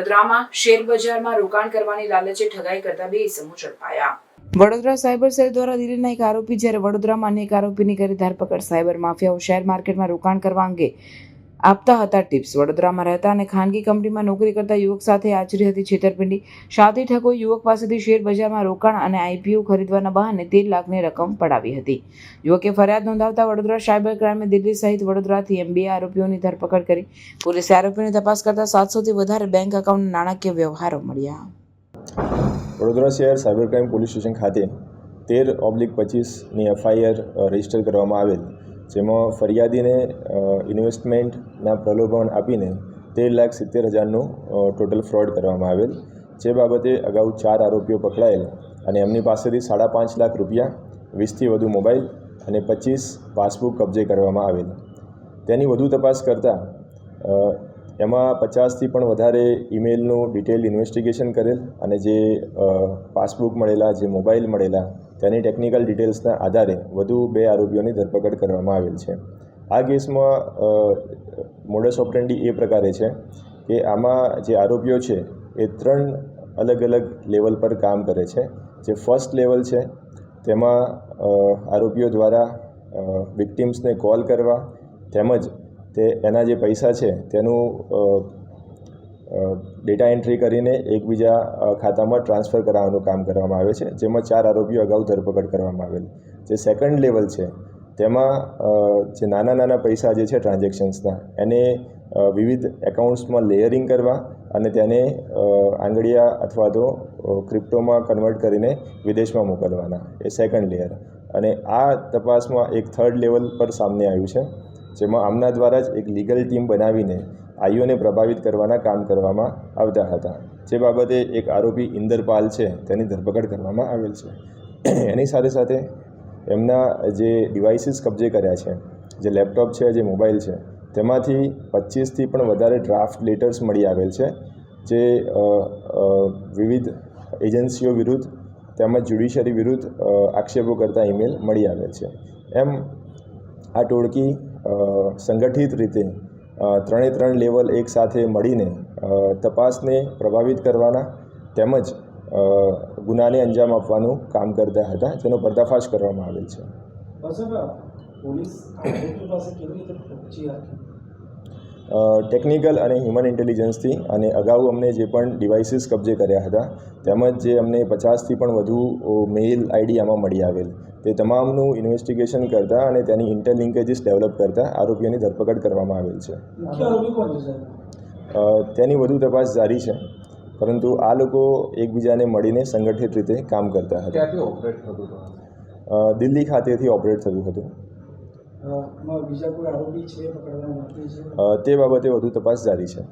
વડોદરામાં શેર બજારમાં રોકાણ કરવાની લાલચે ઠગાઈ કરતા બે ઇસમો ઝડપાયા. વડોદરા સાયબર સેલ દ્વારા દિલ્હીના એક આરોપી જ્યારે વડોદરામાં અન્ય એક આરોપીની કરી ધરપકડ, સાયબર માફિયાઓ શેર માર્કેટમાં રોકાણ કરવા અંગે આપતા હતા ટિપ્સ. વડોદરામાં રહેતા અને ખાનગી કંપનીમાં નોકરી કરતા યુવક સાથે આચરી હતી છેતરપિંડી. શાદી ઠાકોર યુવક પાસેથી શેર બજારમાં રોકાણ અને આઈપીઓ ખરીદવાના બહાને તેર લાખની રકમ પડાવી હતી. યુવકે ફરિયાદ નોંધાવતા વડોદરા સાયબર ક્રાઇમે દિલ્હી સહિત વડોદરાથી એમ બે આરોપીઓની ધરપકડ કરી. પોલીસે આરોપીની તપાસ કરતા સાતસોથી વધારે બેંક એકાઉન્ટ નાણાકીય વ્યવહારો મળ્યા. વડોદરા શહેર સાયબર ક્રાઇમ પોલીસ સ્ટેશન ખાતે તેર ઓબ્લિક પચીસની એફઆઈઆર રજિસ્ટર કરવામાં આવેલ. જેમાં ફરિયાદીને ઇન્વેસ્ટમેન્ટના પ્રલોભન આપીને તેર લાખ સિત્તેર હજારનું ટોટલ ફ્રોડ કરવામાં આવેલ. જે બાબતે અગાઉ ચાર આરોપીઓ પકડાયેલ અને એમની પાસેથી સાડા પાંચ લાખ રૂપિયા, વીસથી વધુ મોબાઈલ અને પચીસ પાસબુક કબજે કરવામાં આવેલ. તેની વધુ તપાસ કરતાં એમાં પચાસથી પણ વધારે ઈમેલનું ડિટેલ ઇન્વેસ્ટિગેશન કરેલ અને જે પાસબુક મળેલા, જે મોબાઈલ મળેલા, તેની ટેકનિકલ ડિટેલ્સના આધારે વધુ બે આરોપીઓની ધરપકડ કરવામાં આવેલ છે. આ કેસમાં મોડસ ઓપરેન્ડી એ પ્રકારે છે કે આમાં જે આરોપીઓ છે, એ ત્રણ અલગ અલગ લેવલ પર કામ કરે છે. જે ફર્સ્ટ લેવલ છે, તેમાં આરોપીઓ દ્વારા વિક્ટિમ્સને કોલ કરવા, તેમજ તે એના જે પૈસા છે, તેનું ડેટા એન્ટ્રી કરીને એકબીજા ખાતામાં ટ્રાન્સફર કરાવવાનું કામ કરવામાં આવે છે, જેમાં ચાર આરોપીઓ અગાઉ ધરપકડ કરવામાં આવેલ. જે સેકન્ડ લેવલ છે, તેમાં જે નાના નાના પૈસા જે છે ટ્રાન્ઝેક્શન્સના એને વિવિધ એકાઉન્ટ્સમાં લેયરિંગ કરવા અને તેને આંગળીયા અથવા તો ક્રિપ્ટોમાં કન્વર્ટ કરીને વિદેશમાં મોકલવાના, એ સેકન્ડ લેયર અને આ તપાસમાં એક થર્ડ લેવલ પર સામને આવ્યું છે. જેમાં આમના દ્વારા જ એક લીગલ ટીમ બનાવીને આઈઓને પ્રભાવિત કરવાના કામ કરવામાં આવતા હતા. જે બાબતે એક આરોપી ઇન્દરપાલ છે, તેની ધરપકડ કરવામાં આવેલ છે. એની સાથે સાથે એમના જે ડિવાઇસીસ કબજે કર્યા છે, જે લેપટોપ છે, જે મોબાઈલ છે, તેમાંથી પચીસથી પણ વધારે ડ્રાફ્ટ લેટર્સ મળી આવેલ છે, જે વિવિધ એજન્સીઓ વિરુદ્ધ તેમજ જ્યુડિશરી વિરુદ્ધ આક્ષેપો કરતા ઈમેલ મળી આવેલ છે. એમ આ ટોળકી સંગઠિત રીતે ત્રણે ત્રણ લેવલ એક સાથે મળીને તપાસને પ્રભાવિત કરવાના તેમજ ગુનાને અંજામ આપવાનું કામ કરતા હતા, જેનો પર્દાફાશ કરવામાં આવેલ છે. પોલીસ પાસે કેવી રીતે ટેકનિકલ અને હ્યુમન ઇન્ટેલિજન્સથી અને અગાઉ અમને જે પણ ડિવાઇસીસ કબજે કર્યા હતા તેમજ જે અમને પચાસથી પણ વધુ મેઇલ આઈડી આમાં મળી આવેલ. તે તમામનું ઇન્વેસ્ટિગેશન કરતા અને તેની ઇન્ટરલિંકેજીસ ડેવલપ કરતા આરોપીઓની ધરપકડ કરવામાં આવેલ છે. મુખ્ય આરોપી કોણ છે સાહેબ? અ, તેની વધુ તપાસ જારી છે પરંતુ આ લોકો એકબીજાને મળીને સંગઠિત રીતે કામ કરતા હતા. ક્યાંથી ઓપરેટ થતું હતું? અ, દિલ્હી ખાતેથી ઓપરેટ થતું હતું. બીજા કોઈ આરોપી છે પકડવા છે? તે બાબતે વધુ તપાસ જારી છે.